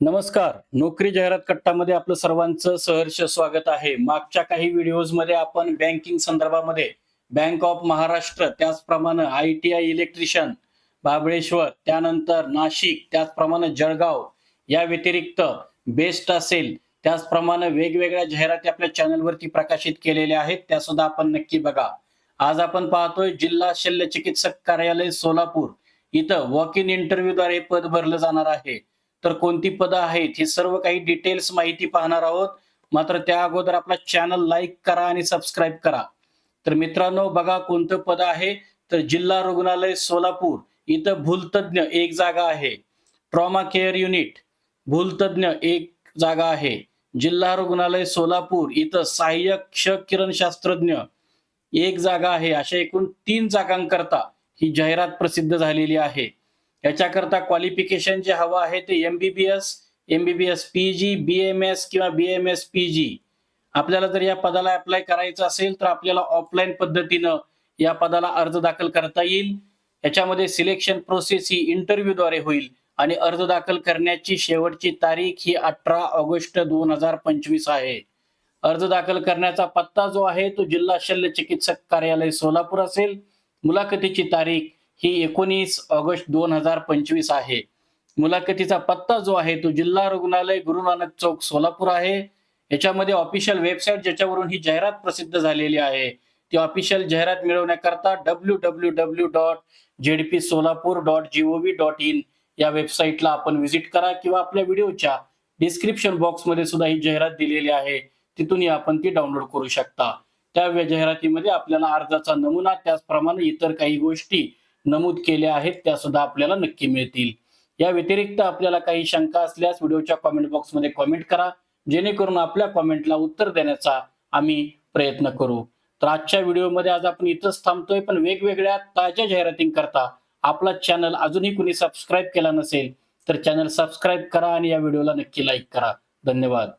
नमस्कार. नोकरी जाहिरात कट्टामध्ये आपलं सर्वांचं सहर्ष स्वागत आहे. मागच्या काही व्हिडिओजमध्ये आपण बँकिंग संदर्भामध्ये बँक ऑफ महाराष्ट्र त्याचप्रमाणे I T I electrician Mahabaleshwar त्यानंतर नाशिक त्याचप्रमाणे जळगाव या व्यतिरिक्त बेस्ट असेल. त्याचप्रमाणे वेगवेगळ्या जाहिराती आपल्या चॅनलवरती प्रकाशित केलेल्या आहेत. त्या सुद्धा आपण नक्की बघा. आज आपण पाहतोय जिल्हा शल्य चिकित्सक कार्यालय सोलापूर इथं वॉक इन इंटरव्ह्यूद्वारे पद भरलं जाणार आहे. तर कोणती पदं आहेत हे सर्व काही डिटेल्स माहिती पाहणार आहोत. मात्र त्या अगोदर आपला चॅनल लाईक करा आणि सबस्क्राईब करा. तर मित्रांनो बघा कोणतं पद आहे. तर जिल्हा रुग्णालय सोलापूर. इथं भूलतज्ञ एक जागा आहे. ट्रॉमा केअर युनिट भूलतज्ञ एक जागा आहे. जिल्हा रुग्णालय सोलापूर. इथं सहाय्यक क्ष किरण शास्त्रज्ञ एक जागा आहे. अशा एकूण तीन जागांकरता ही जाहिरात प्रसिद्ध झालेली आहे. याच्याकरता क्वालिफिकेशन जे हवं आहे ते एमबीबीएस एमबीबीएस पीजी बीएमएस किंवा बीएमएस पीजी आपल्याला जर या पदाला अप्लाय करायचं असेल तर आपल्याला ऑफलाईन पद्धतीनं या पदाला अर्ज दाखल करता येईल. याच्यामध्ये सिलेक्शन प्रोसेस ही इंटरव्ह्यूद्वारे होईल आणि अर्ज दाखल करण्याची शेवटची तारीख ही अठरा ऑगस्ट दोन हजार पंचवीस आहे. अर्ज दाखल करण्याचा पत्ता जो आहे तो जिल्हा शल्य चिकित्सक कार्यालय सोलापूर असेल. मुलाखतीची तारीख ही एकोणीस ऑगस्ट दोन हजार पंचवीस आहे. मुलाखतीचा पत्ता जो आहे तो जिल्हा रुग्णालय गुरु नानक चौक सोलापूर आहे. याच्यामध्ये ऑफिशियल वेबसाईट ज्याच्यावरून ही जाहिरात प्रसिद्ध झालेली आहे ती ऑफिशियल जाहिरात मिळवण्याकरता W W W dot Z P Solapur dot G O V dot in या वेबसाईटला आपण व्हिजिट करा किंवा आपल्या व्हिडिओच्या डिस्क्रिप्शन बॉक्समध्ये सुद्धा ही जाहिरात दिलेली आहे. तिथूनही आपण ती डाउनलोड करू शकता. त्या जाहिरातीमध्ये आपल्याला अर्जाचा नमुना त्याचप्रमाणे इतर काही गोष्टी नमूद केल्या आहेत त्या सुद्धा आपल्याला नक्की मिळतील. या व्यतिरिक्त आपल्याला काही शंका असल्यास व्हिडिओच्या कॉमेंट बॉक्समध्ये कॉमेंट करा. जेणेकरून आपल्या कॉमेंटला उत्तर देण्याचा आम्ही प्रयत्न करू. तर आजच्या व्हिडिओमध्ये आज आपण इथंच थांबतोय पण वेगवेगळ्या ताज्या जाहिरातींकरता आपला चॅनल अजूनही कुणी सबस्क्राईब केला नसेल तर चॅनल सबस्क्राईब करा आणि या व्हिडिओला नक्की लाईक करा. धन्यवाद.